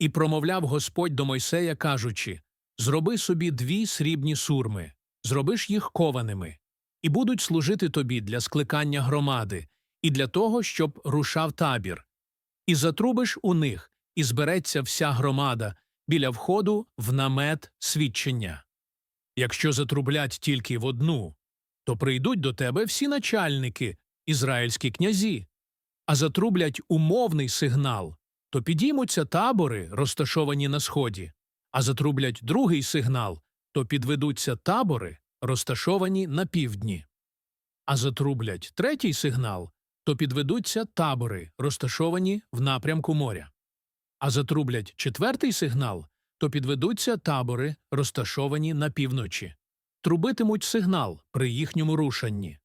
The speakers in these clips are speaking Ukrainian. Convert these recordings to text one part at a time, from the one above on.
І промовляв Господь до Мойсея, кажучи Зроби собі дві срібні сурми, зробиш їх кованими, і будуть служити тобі для скликання громади, і для того, щоб рушав табір. І затрубиш у них, і збереться вся громада біля входу в намет свідчення. Якщо затрублять тільки в одну, то прийдуть до тебе всі начальники, ізраїльські князі, а затрублять умовний сигнал, то підіймуться табори, розташовані на сході, а затрублять другий сигнал, то підведуться табори, розташовані на півдні. А затрублять третій сигнал, то підведуться табори, розташовані в напрямку моря. А затрублять четвертий сигнал, то підведуться табори, розташовані на півночі. Трубитимуть сигнал при їхньому рушанні.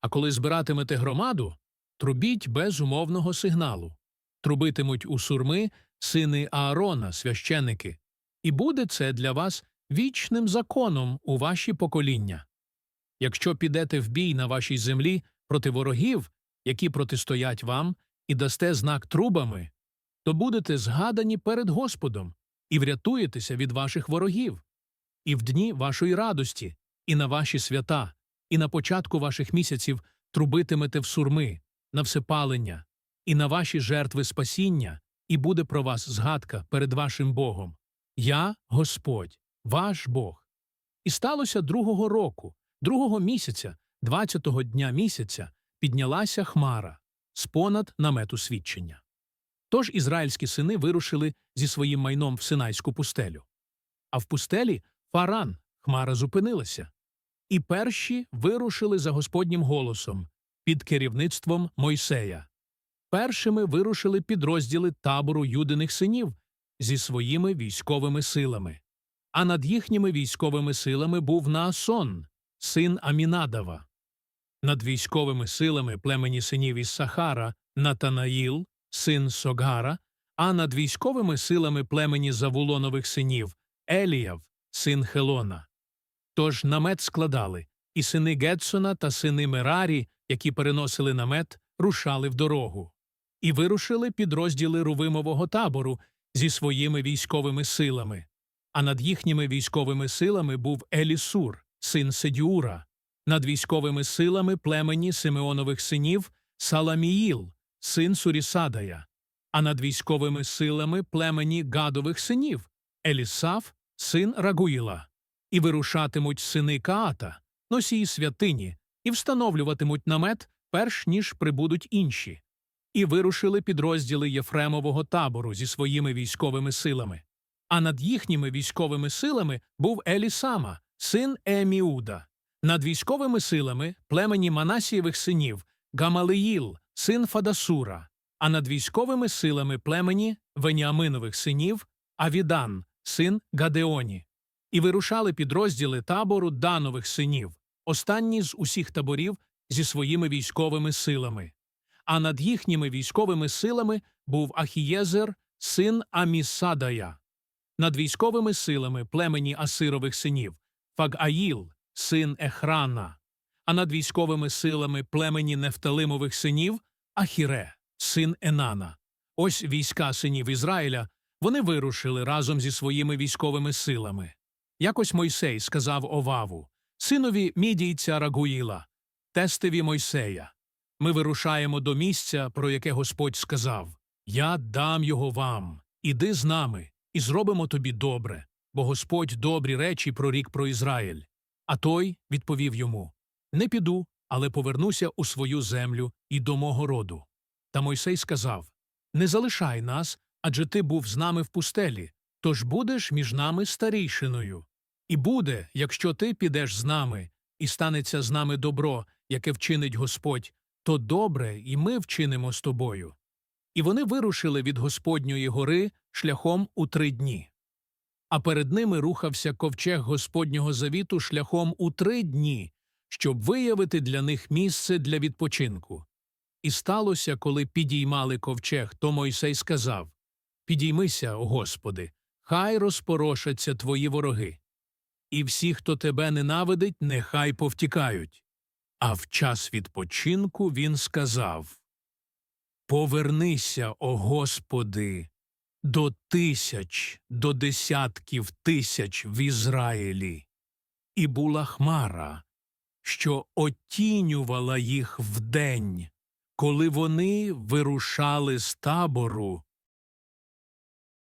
А коли збиратимете громаду, трубіть без умовного сигналу. Трубитимуть у сурми сини Аарона, священики, і буде це для вас вічним законом у ваші покоління. Якщо підете в бій на вашій землі проти ворогів, які протистоять вам, і дасте знак трубами, то будете згадані перед Господом і врятуєтеся від ваших ворогів. І в дні вашої радості, і на ваші свята, і на початку ваших місяців трубитимете в сурми, на всепалення, і на ваші жертви спасіння, і буде про вас згадка перед вашим Богом. Я Господь, ваш Бог. І сталося другого року, другого місяця, двадцятого дня місяця, піднялася хмара з понад намету свідчення. Тож ізраїльські сини вирушили зі своїм майном в Синайську пустелю. А в пустелі Фаран, хмара зупинилася. І перші вирушили за Господнім голосом під керівництвом Мойсея. Першими вирушили підрозділи табору юдиних синів зі своїми військовими силами. А над їхніми військовими силами був Наасон, син Амінадава. Над військовими силами племені синів із Сахара Натанаїл, син Согара, а над військовими силами племені Завулонових синів Еліяв, син Хелона. Тож намет складали, і сини Гетсона та сини Мерарі, які переносили намет, рушали в дорогу. І вирушили підрозділи Рувимового табору зі своїми військовими силами. А над їхніми військовими силами був Елісур, син Седюра, над військовими силами племені Симеонових синів Саламіїл, син Сурісадая, а над військовими силами племені Гадових синів Елісав, син Рагуїла, і вирушатимуть сини Каата, носії святині, і встановлюватимуть намет, перш ніж прибудуть інші. І вирушили підрозділи Єфремового табору зі своїми військовими силами. А над їхніми військовими силами був Елісама, син Еміуда, над військовими силами племені Манасієвих синів Гамалиїл, син Фадасура, а над військовими силами племені Веніаминових синів Авідан, син Гадеоні. І вирушали підрозділи табору Данових синів, останні з усіх таборів зі своїми військовими силами. А над їхніми військовими силами був Ахієзер, син Амісадая, над військовими силами племені Асирових синів Фагаїл, син Ехрана, а над військовими силами племені Нефталимових синів Ахіре, син Енана. Ось війська синів Ізраїля, вони вирушили разом зі своїми військовими силами. Якось Мойсей сказав Оваву, синові мідійця Рагуїла, тестеві Мойсея. Ми вирушаємо до місця, про яке Господь сказав Я дам його вам, іди з нами, і зробимо тобі добре, бо Господь добрі речі прорік про Ізраїль. А той відповів йому Не піду, але повернуся у свою землю і до мого роду. Та Мойсей сказав Не залишай нас, адже ти був з нами в пустелі, тож будеш між нами старійшиною. І буде, якщо ти підеш з нами, і станеться з нами добро, яке вчинить Господь, то добре, і ми вчинимо з тобою. І вони вирушили від Господньої гори шляхом у три дні. А перед ними рухався ковчег Господнього завіту шляхом у три дні, щоб виявити для них місце для відпочинку. І сталося, коли підіймали ковчег, то Мойсей сказав Підіймися, о Господи, хай розпорошаться твої вороги. І всі, хто тебе ненавидить, нехай повтікають. А в час відпочинку він сказав Повернися, о Господи, до тисяч, до десятків тисяч в Ізраїлі, і була хмара, що отінювала їх вдень, коли вони вирушали з табору